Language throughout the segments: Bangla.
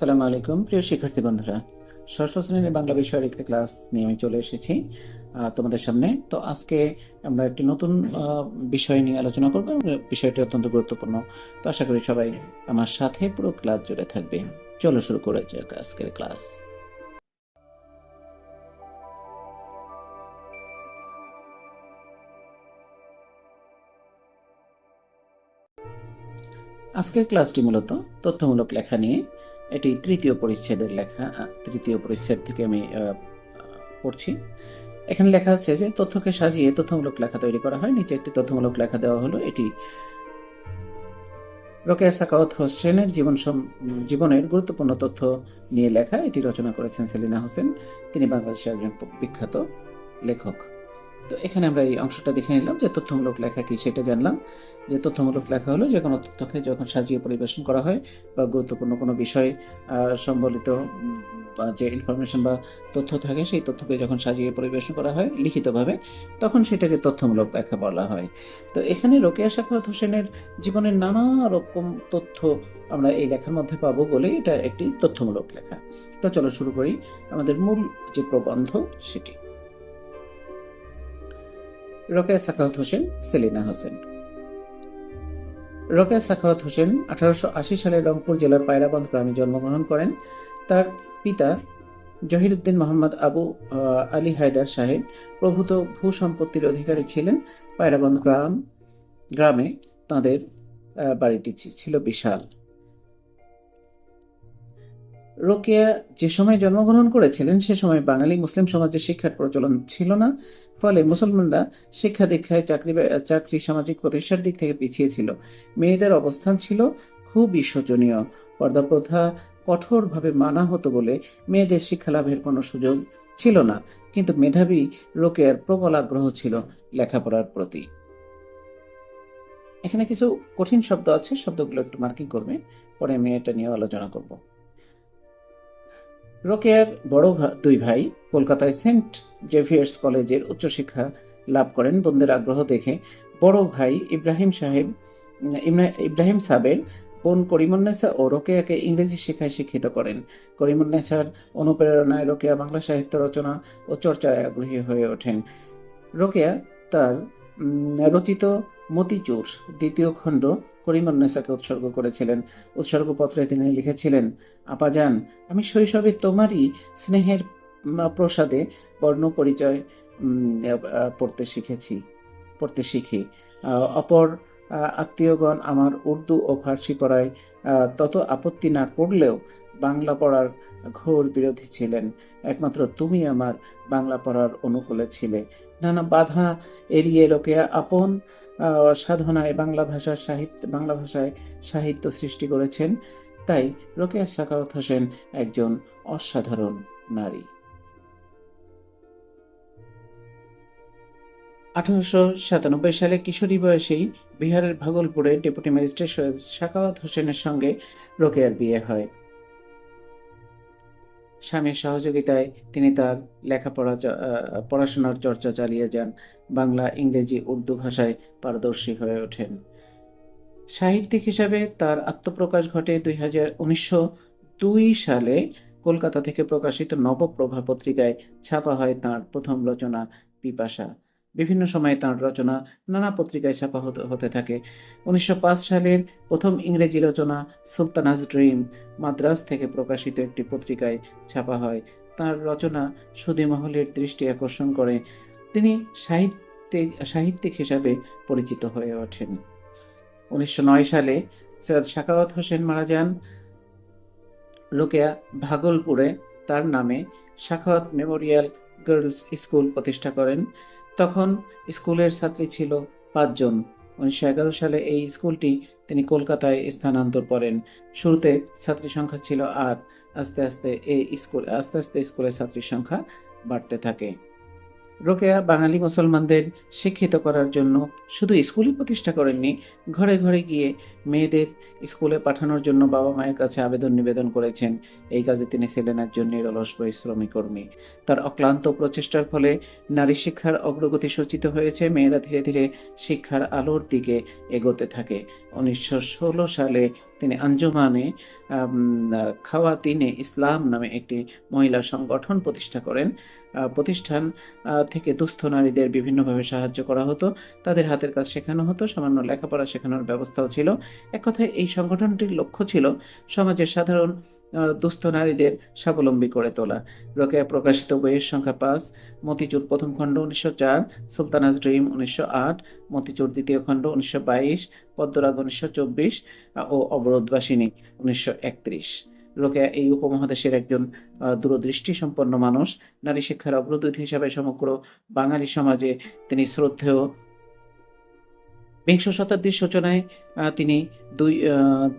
সালামু আলাইকুম, প্রিয় শিক্ষার্থী বন্ধুরা। ষষ্ঠ শ্রেণির বাংলা বিষয়ের একটি ক্লাস নিয়ে আমি চলে এসেছি তোমাদের সামনে। তো আজকে আমরা একটি নতুন বিষয় নিয়ে আলোচনা করব বিষয়টি অত্যন্ত গুরুত্বপূর্ণ। তো আশা করি সবাই আমার সাথে পুরো ক্লাস জুড়ে থাকবে। চলো শুরু করে যাক আজকের ক্লাস। আজকের ক্লাসটি মূলত তথ্যমূলক লেখা নিয়ে এটি তৃতীয় পরিচ্ছেদের লেখা তৃতীয় পরিচ্ছেদ থেকে আমি পড়ছি। এখানে লেখা আছে যে তথ্যকে সাজিয়ে তথ্যমূলক লেখা তৈরি করা হয়। নিচে একটি তথ্যমূলক লেখা দেওয়া হলো। এটি রোকেয়া সাকাওয়াত হোসেনের জীবন জীবনের গুরুত্বপূর্ণ তথ্য নিয়ে লেখা। এটি রচনা করেছেন সেলিনা হোসেন। তিনি বাংলাদেশের একজন বিখ্যাত লেখক। তো এখানে আমরা এই অংশটা দেখে নিলাম যে তথ্যমূলক লেখা কি সেটা জানলাম। যে তথ্যমূলক লেখা হলো যে কোনো তথ্যকে যখন সাজিয়ে পরিবেশন করা হয় বা গুরুত্বপূর্ণ কোনো বিষয় সম্বলিত বা যে ইনফরমেশন বা তথ্য থাকে সেই তথ্যকে যখন সাজিয়ে পরিবেশন করা হয় লিখিতভাবে, তখন সেটাকে তথ্যমূলক লেখা বলা হয়। তো এখানে রোকেয়া সাখাওয়াত হোসেনের জীবনের নানা রকম তথ্য আমরা এই লেখার মধ্যে পাবো বলে এটা একটি তথ্যমূলক লেখা। তো চলো শুরু করি। আমাদের মূল যে প্রবন্ধ সেটি। রোকেয়া সাখাওয়াত হোসেন সেলিনা হোসেন। রোকেয়া সাখাওয়াত হোসেন আঠারোশো আশি সালে রংপুর জেলার পায়রাবন্দ গ্রামে জন্মগ্রহণ করেন। তার পিতা জহিরুদ্দিন মোহাম্মদ আবু আলী হায়দার সাহেব প্রভূত ভূ সম্পত্তির অধিকারী ছিলেন। পায়রাবন্দ গ্রাম, গ্রামে তাদের বাড়িটি ছিল বিশাল। রোকেয়া যে সময় জন্মগ্রহণ করেছিলেন সে সময় বাঙালি মুসলিম সমাজে শিক্ষার প্রচলন ছিল না। ফলে মুসলমানরা শিক্ষা দীক্ষায় চাকরি চাকরি সামাজিক প্রতিষ্ঠার দিক থেকে পিছিয়ে ছিল। মেয়েদের অবস্থান ছিল খুবই শোচনীয়। পর্দা প্রথা কঠোরভাবে মানা হতো বলে মেয়েদের শিক্ষা লাভের কোনো সুযোগ ছিল না। কিন্তু মেধাবী রোকেয়ার প্রবল আগ্রহ ছিল লেখাপড়ার প্রতি। এখানে কিছু কঠিন শব্দ আছে, শব্দগুলো একটু মার্কিং করবে পরে আমি এটা নিয়ে আলোচনা করব। রোকেয়ার বড় দুই ভাই কলকাতায় সেন্ট জেভিয়ার্স কলেজের উচ্চশিক্ষা লাভ করেন। বোনদের আগ্রহ দেখে বড় ভাই ইব্রাহিম সাহেব ইব্রাহিম সাবের বোন করিমুন্নেসা ও রোকেয়াকে ইংরেজি শিক্ষায় শিক্ষিত করেন। করিমুন্নেসার অনুপ্রেরণায় রোকেয়া বাংলা সাহিত্য রচনা ও চর্চায় আগ্রহী হয়ে ওঠেন। রোকেয়া তার রচিত মতিচুর, দ্বিতীয় খণ্ড করিমুন্নেসাকে উৎসর্গ করেছিলেন। উৎসর্গপত্রে তিনি লিখেছিলেন, আপাজান, আমি শৈশবে তোমারই স্নেহের প্রসাদে বর্ণ পরিচয় পড়তে শিখেছি, পড়তে শিখি। অপর আত্মীয়গণ আমার উর্দু ও ফার্সি পড়ায় তত আপত্তি না করলেও বাংলা পড়ার ঘোর বিরোধী ছিলেন। একমাত্র তুমি আমার বাংলা পড়ার অনুকূলে ছিলে। নানা বাধা এড়িয়ে লোকেরা আপন সাধনায় বাংলা ভাষার সাহিত্য, বাংলা ভাষায় সাহিত্য সৃষ্টি করেছেন। তাই রোকেয়া সাকাওয়াত হোসেন একজন অসাধারণ নারী। আঠারোশো সাতানব্বই সালে কিশোরী বয়সেই বিহারের ভাগলপুরে ডেপুটি ম্যাজিস্ট্রেট সৈয়দ সাকাওয়াত হোসেনের সঙ্গে রোকেয়ার বিয়ে হয়। স্বামীর সহযোগিতায় তিনি তার লেখাপড়া পড়াশোনার চর্চা চালিয়ে যান, বাংলা, ইংরেজি, উর্দু ভাষায় পারদর্শী হয়ে ওঠেন। সাহিত্যিক হিসাবে তার আত্মপ্রকাশ ঘটে দুই হাজার উনিশশো দুই সালে। কলকাতা থেকে প্রকাশিত নবপ্রভা পত্রিকায় ছাপা হয় তার প্রথম রচনা, পিপাসা। বিভিন্ন সময়ে তার রচনা নানা পত্রিকায় ছাপা হতে থাকে। উনিশশো পাঁচ সালের প্রথম ইংরেজি রচনা সুলতানাজ ড্রিম মাদ্রাজ থেকে প্রকাশিত একটি পত্রিকায় ছাপা হয়। তার রচনা সুধী মহলের দৃষ্টি আকর্ষণ করে। তিনি সাহিত্যিক সাহিত্যিক হিসাবে পরিচিত হয়ে ওঠেন। উনিশশো নয় সালে সৈয়দ সাকাওয়াত হোসেন মারা যান। লোকেয়া ভাগলপুরে তার নামে সাখাওয়াত মেমোরিয়াল গার্লস স্কুল প্রতিষ্ঠা করেন। তখন স্কুলের ছাত্রী ছিল পাঁচজন। উনিশশো এগারো সালে এই স্কুলটি তিনি কলকাতায় স্থানান্তর করেন। শুরুতে ছাত্রী সংখ্যা ছিল আট। আস্তে আস্তে এই স্কুল, আস্তে আস্তে স্কুলের ছাত্রীর সংখ্যা বাড়তে থাকে। রোকেয়া বাঙালি মুসলমানদের শিক্ষিত করার জন্য শুধু স্কুলই প্রতিষ্ঠা করেননি, ঘরে ঘরে গিয়ে মেয়েদের স্কুলে পাঠানোর জন্য বাবা মায়ের কাছে আবেদন নিবেদন করেছেন। এই কাজে তিনি ছিলেন একজন নিরলস পরিশ্রমী কর্মী। তার অক্লান্ত প্রচেষ্টার ফলে নারী শিক্ষার অগ্রগতি সূচিত হয়েছে। মেয়েরা ধীরে ধীরে শিক্ষার আলোর দিকে এগোতে থাকে। উনিশশো ষোলো সালে তিনি আঞ্জুমানে খাওয়াতিনে ইসলাম নামে একটি মহিলা সংগঠন প্রতিষ্ঠা করেন। প্রতিষ্ঠান থেকে দুস্থ নারীদের বিভিন্নভাবে সাহায্য করা হতো। তাদের হাতের কাজ শেখানো হতো, সামান্য লেখাপড়া শেখানোর ব্যবস্থাও ছিল। এক কথায় এই সংগঠনটির লক্ষ্য ছিল সমাজের সাধারণ দুস্থ নারীদের স্বাবলম্বী করে তোলা। রোকেয়া প্রকাশিত বইয়ের সংখ্যা পাঁচ, মতিচুর প্রথম খণ্ড উনিশশো চার সুলতানাজ ড্রিম উনিশশো আট, মতিচুর দ্বিতীয় খণ্ড উনিশশো বাইশ, পদ্মরাগ উনিশশো চব্বিশ ও অবরোধবাসিনী উনিশশো একত্রিশ। রোকেয়া এই উপমহাদেশের একজন দূরদৃষ্টি সম্পন্ন মানুষ। নারী শিক্ষার অগ্রদূত হিসাবে সমগ্র বাঙালি সমাজে তিনি শ্রদ্ধেয় বিংশ শতাব্দীর সূচনায় তিনি দুই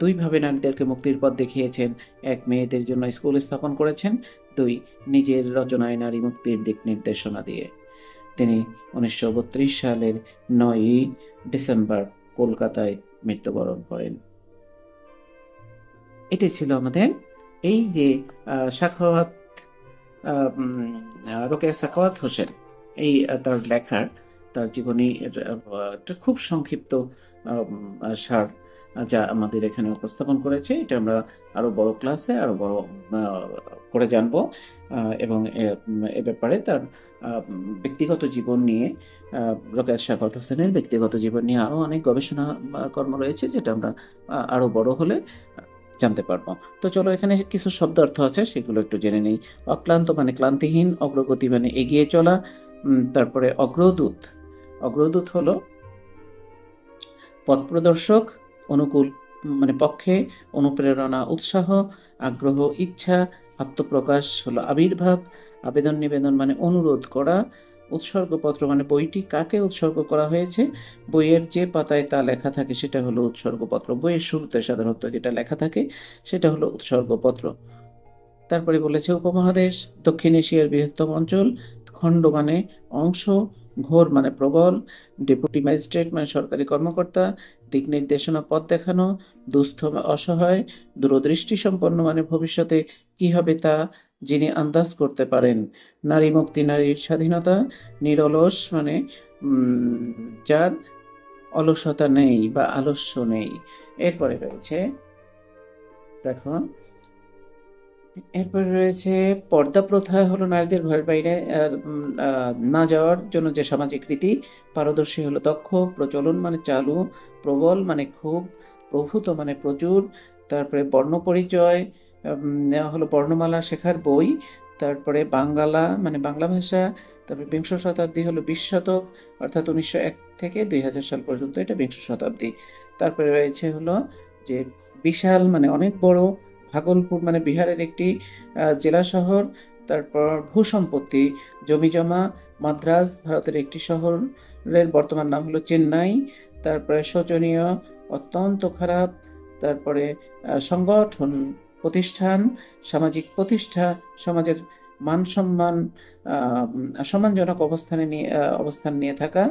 দুইভাবে নারীদেরকে মুক্তির পথ দেখিয়েছেন। এক মেয়েদের জন্য স্কুল স্থাপন করেছেন, দুই নিজের রচনায় নারী মুক্তির দিক নির্দেশনা দিয়ে। তিনি উনিশশো বত্রিশ সালের নয়ই ডিসেম্বর কলকাতায় মৃত্যুবরণ করেন। এটি ছিল আমাদের এই যে সাখাওয়াত রোকেয়া সাখাওয়াত হোসেন, এই তার লেখার তার জীবনী একটা খুব সংক্ষিপ্ত সার যা আমাদের এখানে উপস্থাপন করেছে। এটা আমরা আরও বড় ক্লাসে আরও বড় করে জানব এবং এ- ব্যাপারে তার ব্যক্তিগত জীবন নিয়ে রোকেয়া সাখাওয়াত হোসেনের ব্যক্তিগত জীবন নিয়ে আরও অনেক গবেষণা কর্ম রয়েছে যেটা আমরা আহ, আরও বড় হলে জানতে পারব। তো চলো এখানে কিছু শব্দ অর্থ আছে সেগুলো একটু জেনে নেই। অক্লান্ত মানে ক্লান্তিহীন অগ্রগতি মানে এগিয়ে চলা তারপরে অগ্রদূত। অগ্রদূত হলো পথ প্রদর্শক অনুকূল মানে পক্ষে অনুপ্রেরণা, উৎসাহ, আগ্রহ, ইচ্ছা, আত্মপ্রকাশ হলো আবির্ভাব, আবেদন নিবেদন মানে অনুরোধ করা, উৎসর্গপত্র মানে বইটি কাকে উৎসর্গ করা হয়েছে, বইয়ের যে পাতায় তা লেখা থাকে সেটা হলো উৎসর্গপত্র, বইয়ের শুরুতে সাধারণত যেটা লেখা থাকে সেটা হলো উৎসর্গপত্র। তারপরে বলেছে উপমহাদেশ, দক্ষিণ এশিয়ার বৃহত্তম অঞ্চল, খণ্ড মানে অংশ ঘোর মানে প্রবল, ডেপুটি ম্যাজিস্ট্রেট মানে সরকারি কর্মকর্তা, দিক নির্দেশনা পথ দেখানো, দুস্থ অসহায়, দূরদৃষ্টি সম্পন্ন মানে ভবিষ্যতে কি হবে তা যিনি আন্দাজ করতে পারেন। নারী মুক্তি, নারীর স্বাধীনতা, নিরলস মানে যার অলসতা নেই বা আলস্য নেই। এরপরে রয়েছে দেখো এরপর রয়েছে পর্দা প্রথা হলো নারীদের ঘরের বাইরে না যাওয়ার জন্য যে সামাজিক রীতি, পারদর্শী হলো দক্ষ, প্রচলন মানে চালু, প্রবল মানে খুব প্রভূত মানে প্রচুর, তারপরে বর্ণ পরিচয় নেওয়া হলো বর্ণমালা, শেখার বই, তারপরে বাঙ্গালা মানে বাংলা ভাষা, তারপরে বিংশ শতাব্দী হলো বিশ শতক, অর্থাৎ উনিশশো এক থেকে দুই হাজার সাল পর্যন্ত এটা বিংশ শতাব্দী। তারপরে রয়েছে হলো যে বিশাল মানে অনেক বড় ভাগলপুর মানে বিহারের একটি জেলা শহর। তারপর ভূসম্পত্তি জমিজমা মাদ্রাজ ভারতের একটি শহরের বর্তমান নাম হলো চেন্নাই। তারপরে শোচনীয়, অত্যন্ত খারাপ। তারপরে সংগঠন, প্রতিষ্ঠান, সামাজিক প্রতিষ্ঠা, সমাজের মান সম্মান সম্মানজনক অবস্থানে নিয়ে অবস্থান নিয়ে থাকা।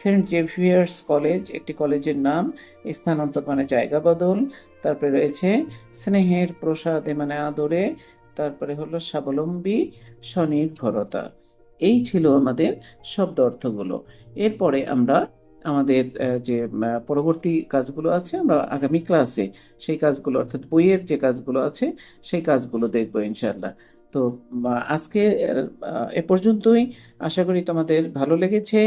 সেন্ট জেভিয়ার্স কলেজ, একটি কলেজের নাম, স্থানান্তর মানে জায়গা বদল। তারপরে রয়েছে স্নেহের প্রসাদে মানে আদরে, তারপরে হলো স্বাবলম্বী, স্বনির্ভরতা। এই ছিল আমাদের শব্দ অর্থগুলো। এরপরে আমরা আমাদের যে পরবর্তী কাজগুলো আছে, আমরা আগামী ক্লাসে সেই কাজগুলো, অর্থাৎ বইয়ের যে কাজগুলো আছে, সেই কাজগুলো দেখব ইনশাল্লাহ তো আজকে এ পর্যন্তই। আশা করি তোমাদের ভালো লেগেছে।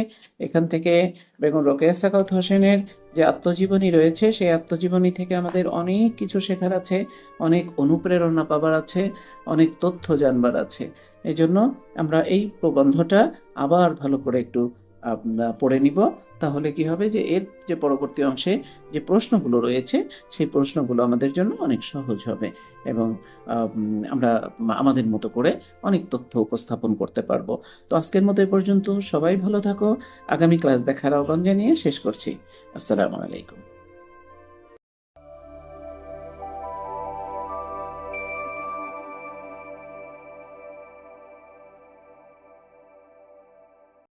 এখান থেকে বেগম রোকেয়া সাকাউত হোসেনের যে আত্মজীবনী রয়েছে, সেই আত্মজীবনী থেকে আমাদের অনেক কিছু শেখার আছে, অনেক অনুপ্রেরণা পাবার আছে, অনেক তথ্য জানবার আছে। এই জন্য আমরা এই প্রবন্ধটা আবার ভালো করে একটু পড়ে নিব। তাহলে কি হবে যে এর যে পরবর্তী অংশে যে প্রশ্নগুলো রয়েছে, সেই প্রশ্নগুলো আমাদের জন্য অনেক সহজ হবে এবং আমরা আমাদের মতো করে অনেক তথ্য উপস্থাপন করতে পারব। তো আজকের মতো এ পর্যন্ত সবাই ভালো থাকো। আগামী ক্লাস দেখার আহ্বান জানিয়ে শেষ করছি। আসসালামু আলাইকুম।